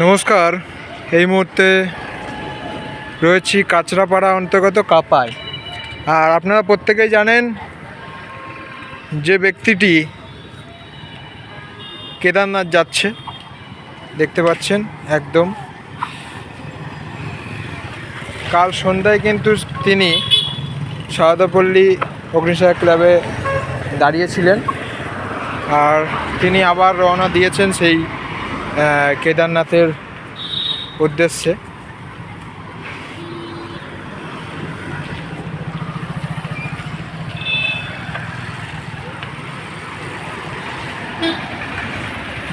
নমস্কার। এই মুহূর্তে রয়েছি কাঁচরাপাড়া অন্তর্গত কাপায় আর আপনারা প্রত্যেকেই জানেন যে ব্যক্তিটি কেদারনাথ যাচ্ছে। দেখতে পাচ্ছেন একদম। কাল সন্ধ্যায় কিন্তু তিনি সহাদাপল্লী অগ্নিসার ক্লাবে দাঁড়িয়েছিলেন। আর তিনি আবার রওনা দিয়েছেন সেই কেদারনাথের উদ্দেশ্যে।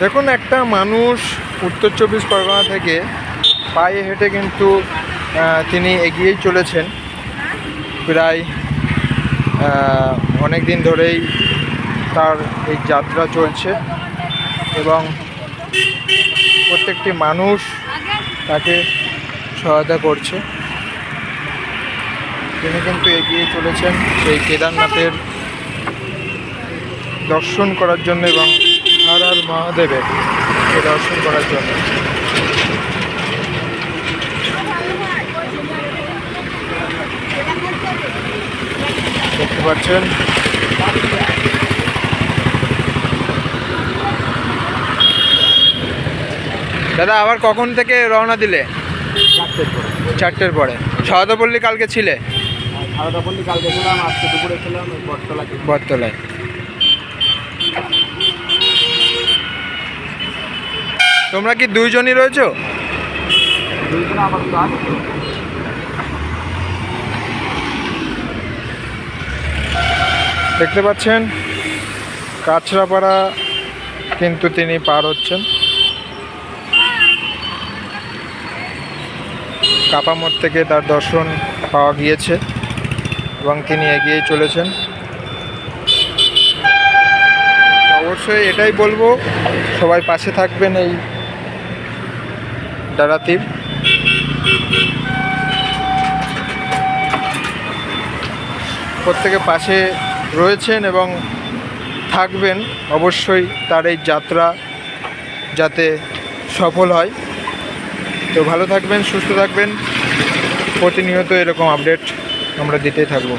দেখুন, একটা মানুষ উত্তর চব্বিশ পরগনা থেকে পায়ে হেঁটে কিন্তু তিনি এগিয়েই চলেছেন। প্রায় অনেক দিন ধরেই তার এই যাত্রা চলছে এবং প্রত্যেকটি মানুষ তাকে সহায়তা করছে। তিনি কিন্তু এগিয়ে চলেছেন সেই কেদারনাথের দর্শন করার জন্য এবং হর হর মহাদেবের দর্শন করার জন্য। দেখতে পাচ্ছেন? দাদা আবার কখন থেকে রওনা দিলে? চারটের পরে। কালকে ছিলে? সারদাপল্লি কালকে ছিলাম আজকে দুপুরে ছিলাম বটতলা বটতলায় তোমরা কি দুইজনই রয়েছো। দেখতে পাচ্ছেন কাছড়াপাড়া কিন্তু তিনি পার হচ্ছেন। কাপামোড় থেকে তার দর্শন পাওয়া গিয়েছে এবং তিনি এগিয়ে চলেছেন। অবশ্যই এটাই বলব, সবাই পাশে থাকবেন এই ডারাতির প্রত্যেকে পাশে রয়েছেন এবং থাকবেন, অবশ্যই তার এই যাত্রা যাতে সফল হয়। তো ভালো থাকবেন সুস্থ থাকবেন। প্রতিনিয়ত এরকম আপডেট আমরা দিতেই থাকব।